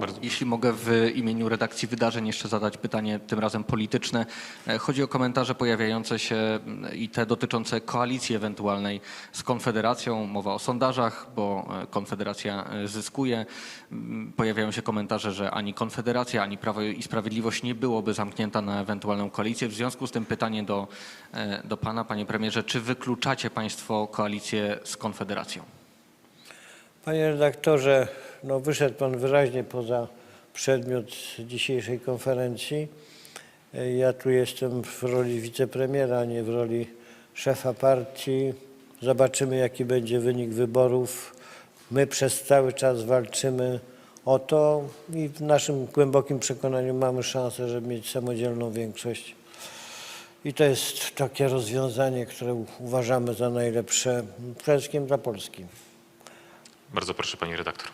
Bardzo Jeśli mogę w imieniu redakcji wydarzeń jeszcze zadać pytanie, tym razem polityczne. E, Chodzi o komentarze pojawiające się mm, i te dotyczące koalicji ewentualnej z Konfederacją. Mowa o sondażach, bo e, Konfederacja e, zyskuje. Mm, Pojawiają się komentarze, że ani Konfederacja, ani Prawo i Sprawiedliwość nie byłoby zamknięta na ewentualną koalicję. W związku z tym pytanie do, do Pana, Panie Premierze, czy wykluczacie Państwo koalicję z Konfederacją? Panie redaktorze, no wyszedł Pan wyraźnie poza przedmiot dzisiejszej konferencji. Ja tu jestem w roli wicepremiera, a nie w roli szefa partii. Zobaczymy, jaki będzie wynik wyborów. My przez cały czas walczymy o to i w naszym głębokim przekonaniu mamy szansę, żeby mieć samodzielną większość. I to jest takie rozwiązanie, które uważamy za najlepsze przede wszystkim dla Polski. Bardzo proszę, pani redaktor.